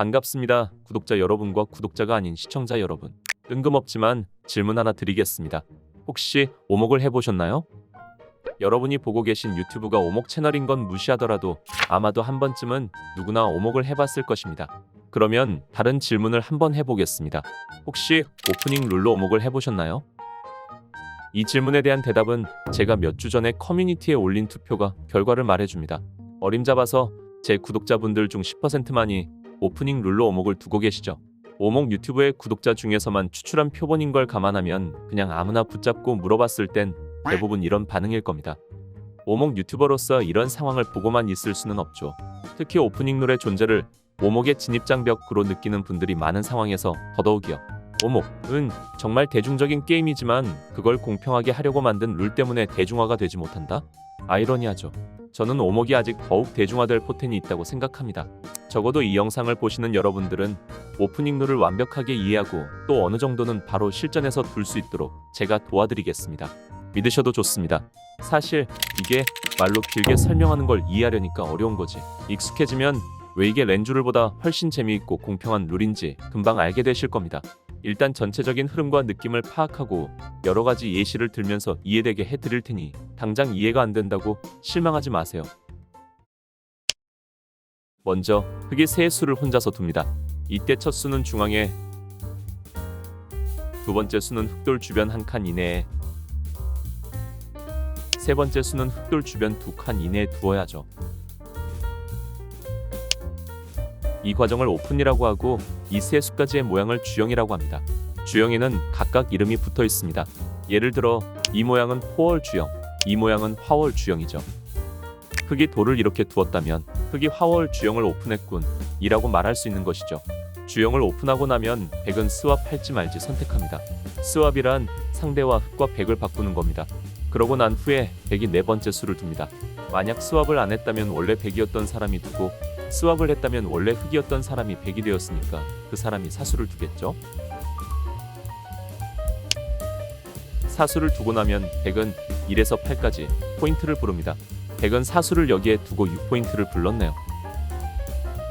반갑습니다. 구독자 여러분과 구독자가 아닌 시청자 여러분. 뜬금없지만 질문 하나 드리겠습니다. 혹시 오목을 해보셨나요? 여러분이 보고 계신 유튜브가 오목 채널인 건 무시하더라도 아마도 한 번쯤은 누구나 오목을 해봤을 것입니다. 그러면 다른 질문을 한번 해보겠습니다. 혹시 오프닝 룰로 오목을 해보셨나요? 이 질문에 대한 대답은 제가 몇 주 전에 커뮤니티에 올린 투표가 결과를 말해줍니다. 어림잡아서 제 구독자분들 중 10%만이 오프닝 룰로 오목을 두고 계시죠. 오목 유튜브의 구독자 중에서만 추출한 표본인 걸 감안하면 그냥 아무나 붙잡고 물어봤을 땐 대부분 이런 반응일 겁니다. 오목 유튜버로서 이런 상황을 보고만 있을 수는 없죠. 특히 오프닝 룰의 존재를 오목의 진입장벽으로 느끼는 분들이 많은 상황에서 더더욱이요. 오목은 정말 대중적인 게임이지만 그걸 공평하게 하려고 만든 룰 때문에 대중화가 되지 못한다? 아이러니하죠. 저는 오목이 아직 더욱 대중화될 포텐이 있다고 생각합니다. 적어도 이 영상을 보시는 여러분들은 오프닝 룰을 완벽하게 이해하고 또 어느 정도는 바로 실전에서 둘 수 있도록 제가 도와드리겠습니다. 믿으셔도 좋습니다. 사실 이게 말로 길게 설명하는 걸 이해하려니까 어려운 거지. 익숙해지면 왜 이게 렌즈룰보다 훨씬 재미있고 공평한 룰인지 금방 알게 되실 겁니다. 일단 전체적인 흐름과 느낌을 파악하고 여러 가지 예시를 들면서 이해되게 해드릴 테니 당장 이해가 안 된다고 실망하지 마세요. 먼저 흙의 세 수를 혼자서 둡니다. 이때 첫 수는 중앙에 두 번째 수는 흑돌 주변 한 칸 이내에 세 번째 수는 흑돌 주변 두 칸 이내에 두어야죠. 이 과정을 오픈이라고 하고 이 세 수까지의 모양을 주형이라고 합니다. 주형에는 각각 이름이 붙어 있습니다. 예를 들어 이 모양은 포월 주형, 이 모양은 화월 주형이죠. 흙이 돌을 이렇게 두었다면 흙이 화월 주형을 오픈했군 이라고 말할 수 있는 것이죠. 주형을 오픈하고 나면 백은 스왑 할지 말지 선택합니다. 스왑이란 상대와 흙과 백을 바꾸는 겁니다. 그러고 난 후에 백이 네 번째 수를 둡니다. 만약 스왑을 안 했다면 원래 백이었던 사람이 두고 스왑을 했다면 원래 흙이었던 사람이 백이 되었으니까 그 사람이 사수를 두겠죠. 사수를 두고 나면 백은 1에서 8까지 포인트를 부릅니다. 백은 사수를 여기에 두고 6포인트를 불렀네요.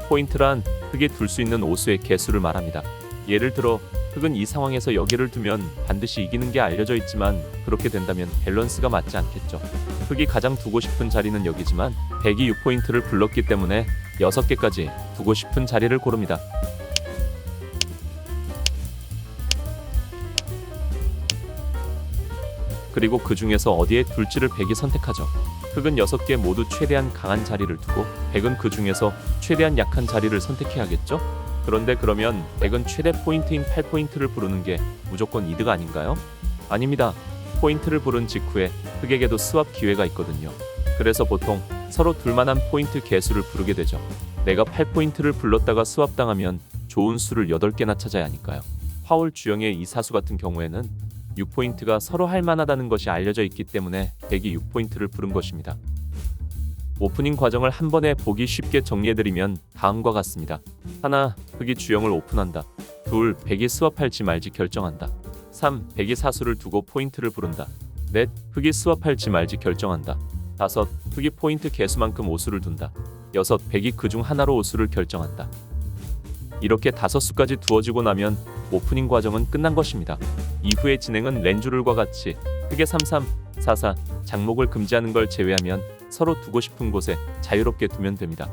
포인트란 흙에 둘 수 있는 오수의 개수를 말합니다. 예를 들어 흙은 이 상황에서 여기를 두면 반드시 이기는 게 알려져 있지만 그렇게 된다면 밸런스가 맞지 않겠죠. 흙이 가장 두고 싶은 자리는 여기지만 백이 6포인트를 불렀기 때문에 6개까지 두고 싶은 자리를 고릅니다. 그리고 그 중에서 어디에 둘지를 백이 선택하죠. 흙은 6개 모두 최대한 강한 자리를 두고 백은 그 중에서 최대한 약한 자리를 선택해야겠죠? 그런데 그러면 백은 최대 포인트인 8포인트를 부르는 게 무조건 이득 아닌가요? 아닙니다. 포인트를 부른 직후에 흙에게도 스왑 기회가 있거든요. 그래서 보통 서로 둘만한 포인트 개수를 부르게 되죠. 내가 8포인트를 불렀다가 스왑 당하면 좋은 수를 8개나 찾아야 하니까요. 화울 주형의 이 사수 같은 경우에는 6포인트가 서로 할 만하다는 것이 알려져 있기 때문에 백이 6포인트를 부른 것입니다. 오프닝 과정을 한 번에 보기 쉽게 정리해드리면 다음과 같습니다. 하나, 흑이 주형을 오픈한다. 둘, 백이 스왑할지 말지 결정한다. 3. 백이 사수를 두고 포인트를 부른다. 넷. 흑이 스왑할지 말지 결정한다. 다섯. 흑이 포인트 개수만큼 오수를 둔다. 여섯. 백이 그중 하나로 오수를 결정한다. 이렇게 다섯 수까지 두어지고 나면 오프닝 과정은 끝난 것입니다. 이후의 진행은 렌즈룰과 같이 흑의 33, 44, 장목을 금지하는 걸 제외하면 서로 두고 싶은 곳에 자유롭게 두면 됩니다.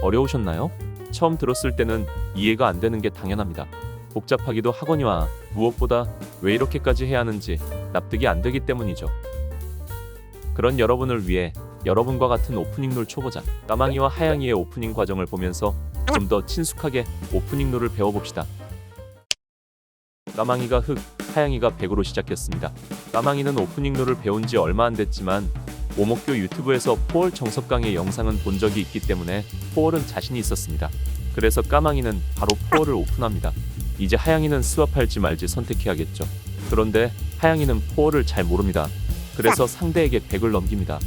어려우셨나요? 처음 들었을 때는 이해가 안 되는 게 당연합니다. 복잡하기도 하거니와 무엇보다 왜 이렇게까지 해야 하는지 납득이 안 되기 때문이죠. 그런 여러분을 위해 여러분과 같은 오프닝 룰 초보자 까망이와 하양이의 오프닝 과정을 보면서 좀 더 친숙하게 오프닝 룰을 배워봅시다. 까망이가 흑, 하양이가 백으로 시작했습니다. 까망이는 오프닝 룰을 배운 지 얼마 안 됐지만 오목교 유튜브에서 포월 정석강의 영상은 본 적이 있기 때문에 포월은 자신이 있었습니다. 그래서 까망이는 바로 포월을 오픈합니다. 이제 하양이는 스왑할지 말지 선택해야겠죠. 그런데 하양이는 포월을 잘 모릅니다. 그래서 상대에게 백을 넘깁니다.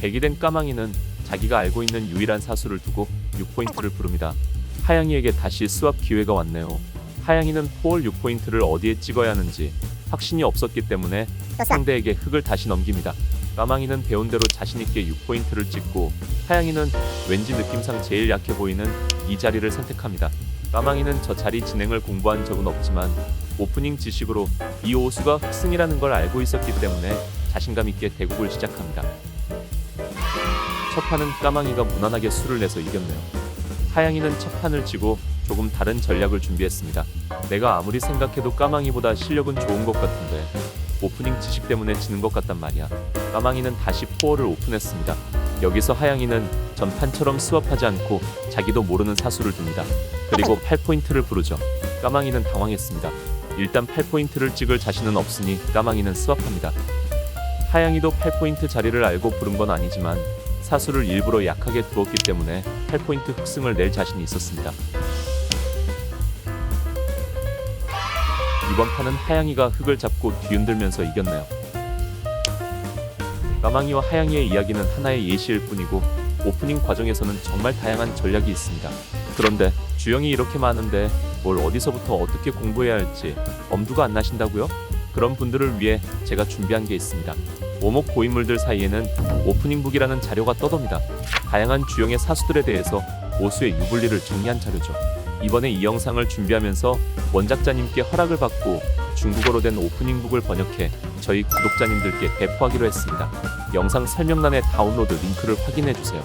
백이 된 까망이는 자기가 알고 있는 유일한 사수를 두고 6포인트를 부릅니다. 하양이에게 다시 스왑 기회가 왔네요. 하양이는 포월 6포인트를 어디에 찍어야 하는지 확신이 없었기 때문에 상대에게 흙을 다시 넘깁니다. 까망이는 배운 대로 자신있게 6포인트를 찍고 하양이는 왠지 느낌상 제일 약해 보이는 이 자리를 선택합니다. 까망이는 저 자리 진행을 공부한 적은 없지만 오프닝 지식으로 이 오수가 흑승이라는 걸 알고 있었기 때문에 자신감 있게 대국을 시작합니다. 첫 판은 까망이가 무난하게 수를 내서 이겼네요. 하양이는 첫 판을 치고 조금 다른 전략을 준비했습니다. 내가 아무리 생각해도 까망이보다 실력은 좋은 것 같은데 오프닝 지식 때문에 지는 것 같단 말이야. 까망이는 다시 포어를 오픈했습니다. 여기서 하양이는 전판처럼 스왑하지 않고 자기도 모르는 사수를 둡니다. 그리고 8포인트를 부르죠. 까망이는 당황했습니다. 일단 8포인트를 찍을 자신은 없으니 까망이는 스왑합니다. 하양이도 8포인트 자리를 알고 부른 건 아니지만 사수를 일부러 약하게 두었기 때문에 8포인트 흑승을 낼 자신이 있었습니다. 이번 판은 하양이가 흙을 잡고 뒤흔들면서 이겼네요. 까망이와 하양이의 이야기는 하나의 예시일 뿐이고 오프닝 과정에서는 정말 다양한 전략이 있습니다. 그런데 주영이 이렇게 많은데 뭘 어디서부터 어떻게 공부해야 할지 엄두가 안 나신다고요? 그런 분들을 위해 제가 준비한 게 있습니다. 오목 고인물들 사이에는 오프닝북이라는 자료가 떠돕니다. 다양한 주영의 사수들에 대해서 오수의 유불리를 정리한 자료죠. 이번에 이 영상을 준비하면서 원작자님께 허락을 받고 중국어로 된 오프닝북을 번역해 저희 구독자님들께 배포하기로 했습니다. 영상 설명란에 다운로드 링크를 확인해 주세요.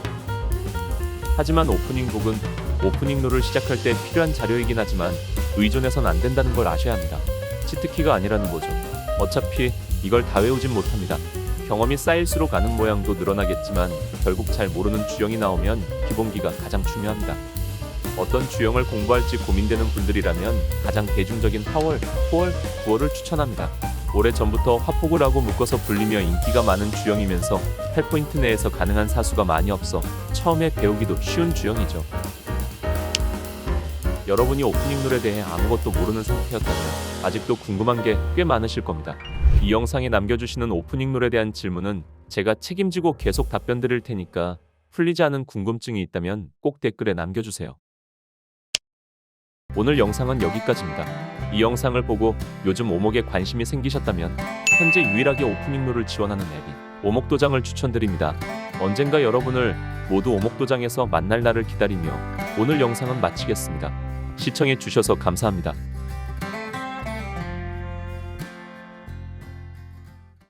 하지만 오프닝북은 오프닝 룰을 시작할 때 필요한 자료이긴 하지만 의존해선 안 된다는 걸 아셔야 합니다. 치트키가 아니라는 거죠. 어차피 이걸 다 외우진 못합니다. 경험이 쌓일수록 아는 모양도 늘어나겠지만 결국 잘 모르는 주영이 나오면 기본기가 가장 중요합니다. 어떤 주영을 공부할지 고민되는 분들이라면 가장 대중적인 8월, 9월, 9월을 추천합니다. 오래 전부터 화폭을 하고 묶어서 불리며 인기가 많은 주영이면서 8포인트 내에서 가능한 사수가 많이 없어 처음에 배우기도 쉬운 주영이죠. 여러분이 오프닝 룰에 대해 아무것도 모르는 상태였다면 아직도 궁금한 게 꽤 많으실 겁니다. 이 영상에 남겨주시는 오프닝 룰에 대한 질문은 제가 책임지고 계속 답변 드릴 테니까 풀리지 않은 궁금증이 있다면 꼭 댓글에 남겨주세요. 오늘 영상은 여기까지입니다. 이 영상을 보고 요즘 오목에 관심이 생기셨다면 현재 유일하게 오프닝 룰을 지원하는 앱인 오목도장을 추천드립니다. 언젠가 여러분을 모두 오목도장에서 만날 날을 기다리며 오늘 영상은 마치겠습니다. 시청해 주셔서 감사합니다.